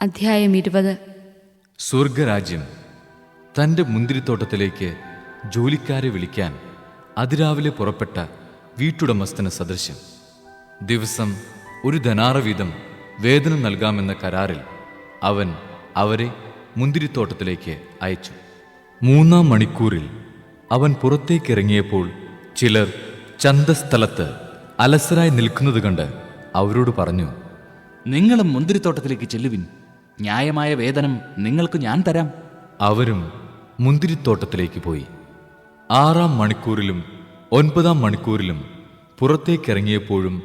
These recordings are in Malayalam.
അധ്യായം ഇരുപത്. സ്വർഗരാജ്യം തന്റെ മുന്തിരിത്തോട്ടത്തിലേക്ക് ജോലിക്കാരെ വിളിക്കാൻ അതിരാവിലെ പുറപ്പെട്ട വീട്ടുടമസ്ഥന് സദൃശ്യം. ദിവസം ഒരു ധനാറ വീതം വേതനം നൽകാമെന്ന കരാറിൽ അവൻ അവരെ മുന്തിരിത്തോട്ടത്തിലേക്ക് അയച്ചു. മൂന്നാം മണിക്കൂറിൽ അവൻ പുറത്തേക്കിറങ്ങിയപ്പോൾ ചിലർ ചന്തസ്ഥലത്ത് അലസരായി നിൽക്കുന്നത് കണ്ട് അവരോട് പറഞ്ഞു നിങ്ങളും മുന്തിരിത്തോട്ടത്തിലേക്ക് ചെല്ലുവിൻ. ന്യായമായ വേതനം നിങ്ങൾക്ക് ഞാൻ തരാം. അവരും മുന്തിരിത്തോട്ടത്തിലേക്ക് പോയി. ആറാം മണിക്കൂറിലും ഒൻപതാം മണിക്കൂറിലും പുറത്തേക്കിറങ്ങിയപ്പോഴും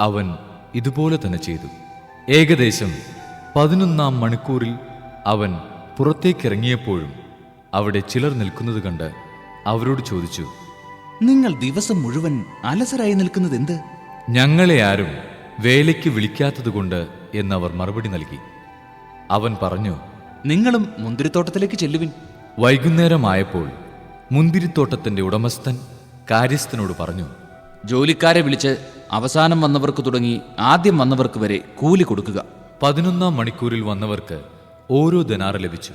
അവൻ ഇതുപോലെ തന്നെ ചെയ്തു. ഏകദേശം പതിനൊന്നാം മണിക്കൂറിൽ അവൻ പുറത്തേക്കിറങ്ങിയപ്പോഴും അവിടെ ചിലർ നിൽക്കുന്നത് കണ്ട് അവരോട് ചോദിച്ചു നിങ്ങൾ ദിവസം മുഴുവൻ അലസരായി നിൽക്കുന്നത് എന്ത് ഞങ്ങളെ ആരും വേലയ്ക്ക് വിളിക്കാത്തതുകൊണ്ട് എന്നവർ മറുപടി നൽകി. അവൻ പറഞ്ഞു നിങ്ങളും മുന്തിരിത്തോട്ടത്തിലേക്ക് ചെല്ലുവിൻ. വൈകുന്നേരമായപ്പോൾ മുന്തിരിത്തോട്ടത്തിന്റെ ഉടമസ്ഥൻ കാര്യസ്ഥനോട് പറഞ്ഞു ജോലിക്കാരെ വിളിച്ച് അവസാനം വന്നവർക്ക് തുടങ്ങി ആദ്യം വന്നവർക്ക് വരെ കൂലി കൊടുക്കുക. പതിനൊന്നാം മണിക്കൂറിൽ വന്നവർക്ക് ഓരോ ദിനാറ് ലഭിച്ചു.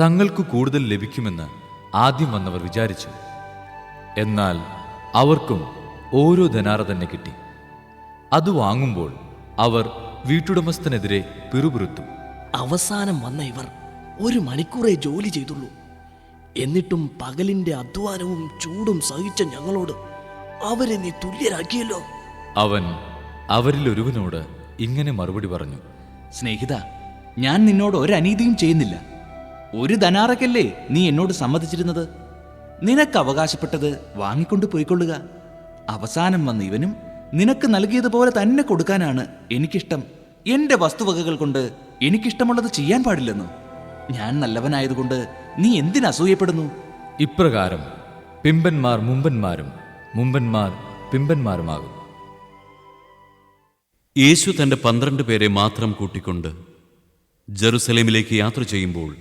തങ്ങൾക്ക് കൂടുതൽ ലഭിക്കുമെന്ന് ആദ്യം വന്നവർ വിചാരിച്ചു. എന്നാൽ അവർക്കും ഓരോ ധനാറ തന്നെ കിട്ടി. അത് വാങ്ങുമ്പോൾ അവർ വീട്ടുടമസ്ഥനെതിരെ പിറുപിറുത്തു. അവസാനം വന്ന ഇവർ ഒരു മണിക്കൂറേ ജോലി ചെയ്തുള്ളൂ. എന്നിട്ടും പകലിന്റെ അധ്വാനവും ചൂടും സഹിച്ച ഞങ്ങളോട് അവരെ നീ തുല്യരാക്കിയല്ലോ. അവൻ അവരിൽ ഒരുവനോട് ഇങ്ങനെ മറുപടി പറഞ്ഞു. സ്നേഹിത ഞാൻ നിന്നോട് ഒരു അനീതിയും ചെയ്യുന്നില്ല. ഒരു ധനാറക്കല്ലേ നീ എന്നോട് സമ്മതിച്ചിരുന്നത്? നിനക്ക് അവകാശപ്പെട്ടത് വാങ്ങിക്കൊണ്ട് പോയിക്കൊള്ളുക. അവസാനം വന്ന ഇവനും നിനക്ക് നൽകിയതുപോലെ തന്നെ കൊടുക്കാനാണ് എനിക്കിഷ്ടം. എന്റെ വസ്തുവകകൾ കൊണ്ട് എനിക്കിഷ്ടമുള്ളത് ചെയ്യാൻ പാടില്ലെന്നു? ഞാൻ നല്ലവനായതുകൊണ്ട് നീ എന്തിനസൂയപ്പെടുന്നു ഇപ്രകാരം പിമ്പന്മാർ മുമ്പന്മാരും മുമ്പന്മാർ പിമ്പന്മാരുമാകും. യേശു തന്റെ പന്ത്രണ്ട് പേരെ മാത്രം കൂട്ടിക്കൊണ്ട് ജെറുസലേമിലേക്ക് യാത്ര ചെയ്യുമ്പോൾ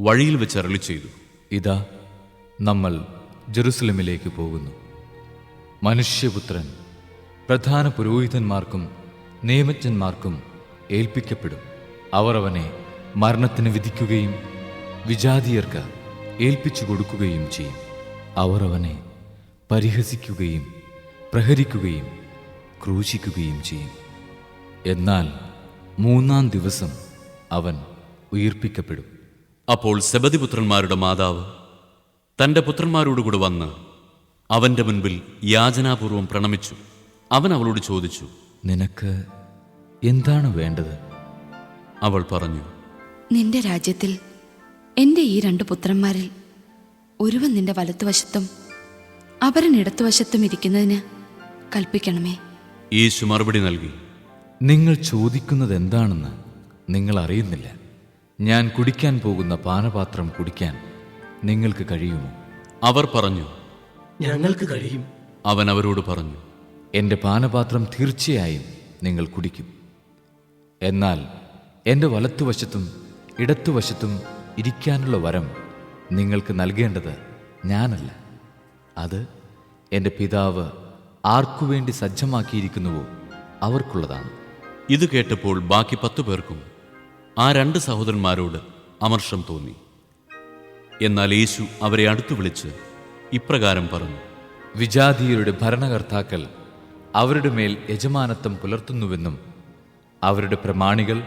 വഴിയിൽ വെച്ച് അരളി ചെയ്തു. ഇതാ നമ്മൾ ജെറുസലേമിലേക്ക് പോകുന്നു. മനുഷ്യപുത്രൻ പ്രധാന പുരോഹിതന്മാർക്കും നിയമജ്ഞന്മാർക്കും ഏൽപ്പിക്കപ്പെടും. അവർ അവനെ മരണത്തിന് വിധിക്കുകയും വിജാതിയർക്ക് ഏൽപ്പിച്ചു കൊടുക്കുകയും ചെയ്യും. അവർ അവനെ പരിഹസിക്കുകയും പ്രഹരിക്കുകയും ക്രൂശിക്കുകയും ചെയ്യും. എന്നാൽ മൂന്നാം ദിവസം അവൻ ഉയർപ്പിക്കപ്പെടും. അപ്പോൾ സെബദിപുത്രന്മാരുടെ മാതാവ് തന്റെ പുത്രന്മാരോടുകൂടെ വന്ന് അവന്റെ മുൻപിൽ യാചനാപൂർവം പ്രണമിച്ചു. അവൻ അവളോട് ചോദിച്ചു നിനക്ക് എന്താണ് വേണ്ടത്? അവൾ പറഞ്ഞു നിന്റെ രാജ്യത്തിൽ എന്റെ ഈ രണ്ട് പുത്രന്മാരിൽ ഒരുവൻ നിന്റെ വലത്തുവശത്തും അവരൻ ഇടത്തുവശത്തും ഇരിക്കുന്നതിന് കൽപ്പിക്കണമേ. യേശു മറുപടി നൽകി നിങ്ങൾ ചോദിക്കുന്നത് എന്താണെന്ന് നിങ്ങൾ അറിയുന്നില്ല. ഞാൻ കുടിക്കാൻ പോകുന്ന പാനപാത്രം കുടിക്കാൻ നിങ്ങൾക്ക് കഴിയുമോ? അവർ പറഞ്ഞു ഞങ്ങൾക്ക് കഴിയും. അവൻ അവരോട് പറഞ്ഞു എന്റെ പാനപാത്രം തീർച്ചയായും നിങ്ങൾ കുടിക്കും. എന്നാൽ എന്റെ വലത്തുവശത്തും ഇടത്തുവശത്തും ഇരിക്കാനുള്ള വരം നിങ്ങൾക്ക് നൽകേണ്ടത് ഞാനല്ല. അത് എന്റെ പിതാവ് ആർക്കുവേണ്ടി സജ്ജമാക്കിയിരിക്കുന്നുവോ അവർക്കുള്ളതാണ്. ഇത് കേട്ടപ്പോൾ ബാക്കി പത്തു പേർക്കും ആ രണ്ട് സഹോദരന്മാരോട് അമർഷം തോന്നി. എന്നാൽ യേശു അവരെ അടുത്തു വിളിച്ച് ഇപ്രകാരം പറഞ്ഞു. വിജാതീയരുടെ ഭരണകർത്താക്കൾ അവരുടെ മേൽ യജമാനത്വം പുലർത്തുന്നുവെന്നും അവരുടെ പ്രമാണികൾ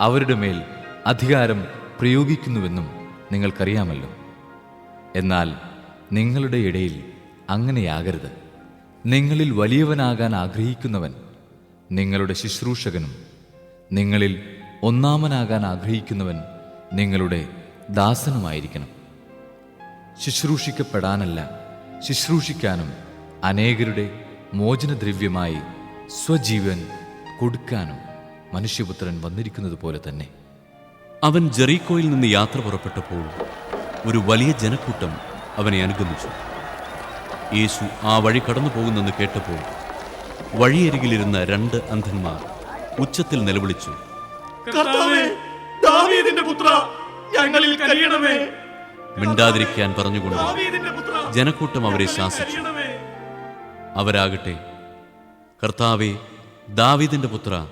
അവരുടെ മേൽ അധികാരം പ്രയോഗിക്കുന്നുവെന്നും നിങ്ങൾക്കറിയാമല്ലോ. എന്നാൽ നിങ്ങളുടെ ഇടയിൽ അങ്ങനെയാകരുത്. നിങ്ങളിൽ വലിയവനാകാൻ ആഗ്രഹിക്കുന്നവൻ നിങ്ങളുടെ ശുശ്രൂഷകനും നിങ്ങളിൽ ഒന്നാമനാകാൻ ആഗ്രഹിക്കുന്നവൻ നിങ്ങളുടെ ദാസനുമായിരിക്കണം. ശുശ്രൂഷിക്കപ്പെടാനല്ല ശുശ്രൂഷിക്കാനും അനേകരുടെ മോചനദ്രവ്യമായി സ്വജീവൻ കൊടുക്കാനും മനുഷ്യപുത്രൻ വന്നിരിക്കുന്നത് പോലെ തന്നെ. അവൻ ജെറീക്കോയിൽ നിന്ന് യാത്ര പുറപ്പെട്ടപ്പോൾ ഒരു വലിയ ജനക്കൂട്ടം അവനെ അനുഗമിച്ചു. യേശു ആ വഴി കടന്നു പോകുന്നെന്ന് കേട്ടപ്പോൾ വഴിയരികിലിരുന്ന രണ്ട് അന്ധന്മാർ ഉച്ചത്തിൽ നിലവിളിച്ചു കർത്താവേ ദാവീദിന്റെ പുത്ര ഞങ്ങളിൽ മിണ്ടാതിരിക്കാൻ പറഞ്ഞുകൊണ്ട് ജനക്കൂട്ടം അവരെ ശാസിച്ചു. അവരാകട്ടെ. കർത്താവെ ദാവിദിന്റെ പുത്ര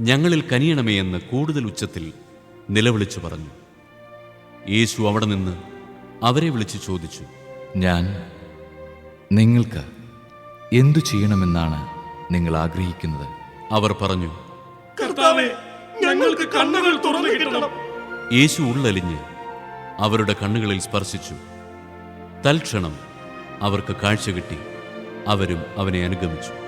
ഞങ്ങളിൽ കനിയണമേ എന്ന് കൂടുതൽ ഉച്ചത്തിൽ നിലവിളിച്ചു പറഞ്ഞു. യേശു അവിടെ നിന്ന് അവരെ വിളിച്ചു ചോദിച്ചു ഞാൻ നിങ്ങൾക്ക് എന്തു ചെയ്യണമെന്നാണ് നിങ്ങൾ ആഗ്രഹിക്കുന്നത്? അവർ പറഞ്ഞു കർത്താവേ ഞങ്ങൾക്ക് കണ്ണുകൾ തുറന്നു കിട്ടണം. യേശു ഉള്ളലിഞ്ഞ് അവരുടെ കണ്ണുകളിൽ സ്പർശിച്ചു. തൽക്ഷണം അവർക്ക് കാഴ്ച കിട്ടി. അവരും അവനെ അനുഗമിച്ചു.